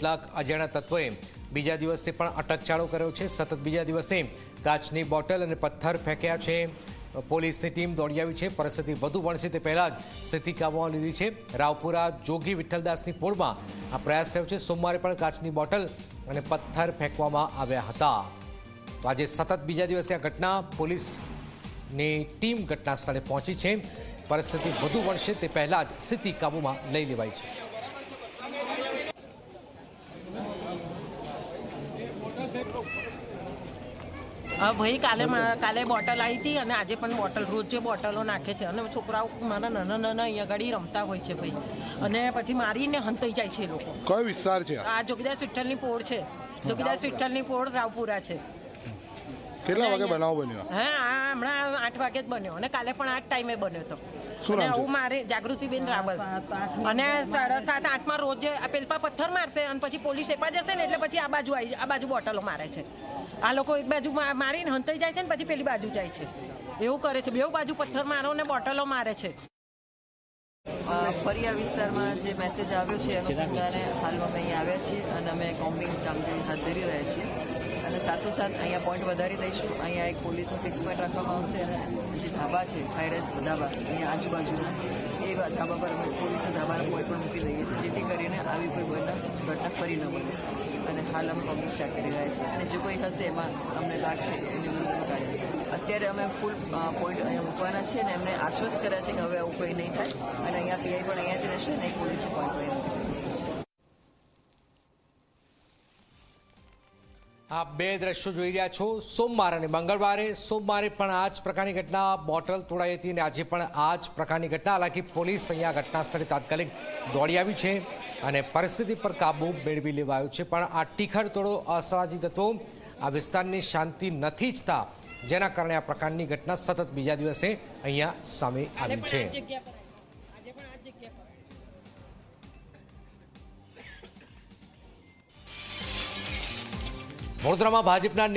કેટલાક અજાણ્યા તત્વોએ બીજા દિવસે પણ અટકચાળો કર્યો છે. સતત બીજા દિવસે કાચની બોટલ અને પથ્થર ફેંક્યા છે. પોલીસની ટીમ દોડી આવી છે. પરિસ્થિતિ વધુ વણશે તે પહેલાં જ સ્થિતિ કાબૂમાં લીધી છે. રાવપુરા જોગી વિઠ્ઠલદાસની પોળમાં આ પ્રયાસ થયો છે. સોમવારે પણ કાચની બોટલ અને પથ્થર ફેંકવામાં આવ્યા હતા. તો આજે સતત બીજા દિવસે આ ઘટના પોલીસની ટીમ ઘટના સ્થળે પહોંચી છે. પરિસ્થિતિ વધુ વણશે તે પહેલાં જ સ્થિતિ કાબૂમાં લઈ લેવાઈ છે. હા ભાઈ કાલે કાલે બોટલ આવી હતી અને આજે પણ બોટલ રોજ જે બોટલો નાખે છે અને છોકરાઓ મારા નાના નાના અહીંયા ઘડી રમતા હોય છે ભાઈ. અને પછી મારીને હંતાઈ જાય છે લોકો. કયો વિસ્તાર છે આ? જોગીદાર સ્વીટલની પોળ છે. જોગીદાર સ્વીટલની પોળ રાવપુરા છે. કેટલા વાગે બનાવ બન્યો? હા આ હમણાં આઠ વાગે જ બન્યો અને કાલે પણ આ જ ટાઈમે બન્યો હતો શું અને? આવું મારે જાગૃતિબેન રાવલ. અને સાડા સાત આઠમાં રોજ પેલપા પથ્થર મારશે અને પછી પોલીસ એપા જશે ને એટલે પછી આ બાજુ આવી આ બાજુ બોટલો મારે છે. આ લોકો એક બાજુ મારીને હંતાઈ જાય છે ને પછી પેલી બાજુ જાય છે. એવું કરે છે. બેઉ બાજુ પથ્થર મારો ને બોટલો મારે છે. ફરિયા વિસ્તારમાં જે મેસેજ આવ્યો છે અનુસંધાને હાલમાં અમે અહીંયા આવ્યા છીએ અને અમે કોમ્બિંગ કામગીરી હાથ ધરી રહ્યા છીએ. અને સાથોસાથ અહીંયા પોઈન્ટ વધારી દઈશું. અહીંયા એક પોલીસનું ફિક્સ પોઈન્ટ રાખવામાં આવશે અને જે ધાબા છે હાઈરેસ ધાબા અહીંયા આજુબાજુના એ ધાબા પર અમે પોલીસના ધાબાના પોઈન્ટ પણ મૂકી દઈએ છીએ જેથી કરીને આવી કોઈ બનાવ ઘટના ફરી ન બને. અને હાલ અમે કોમ્બિંગ સ્ટાર્ટ કરી રહ્યા છીએ. અને જે કોઈ હશે એમાં અમને લાગશે એની વિરુદ્ધમાં કાર્ય અત્યારે અમે ફૂલ પોઈન્ટ અહીંયા મૂકવાના છીએ અને એમને આશ્વસ્ત કર્યા છે કે હવે આવું કંઈ નહીં થાય. અને અહીંયા પીઆઈ પણ અહીંયા જ રહેશે અને પોલીસ પોઈન્ટ પર આપ બે દ્રશ્યો જોઈ રહ્યા છો. સોમવાર અને મંગળવારે. સોમવારે પણ આ જ પ્રકારની ઘટના બોટલ તોડાઈ હતી અને આજે પણ આ જ પ્રકારની ઘટના. હાલાકી પોલીસ અહીંયા ઘટના સ્થળે તાત્કાલિક દોડી આવી છે અને પરિસ્થિતિ પર કાબૂ મેળવી લેવાયો છે. પણ આ ટીખર તોડો અસામાજિક તત્વો આ વિસ્તારની શાંતિ નથી ઈચ્છતા જેના કારણે આ પ્રકારની ઘટના સતત બીજા દિવસે અહીંયા સામે આવી છે. વડોદરામાં ભાજપના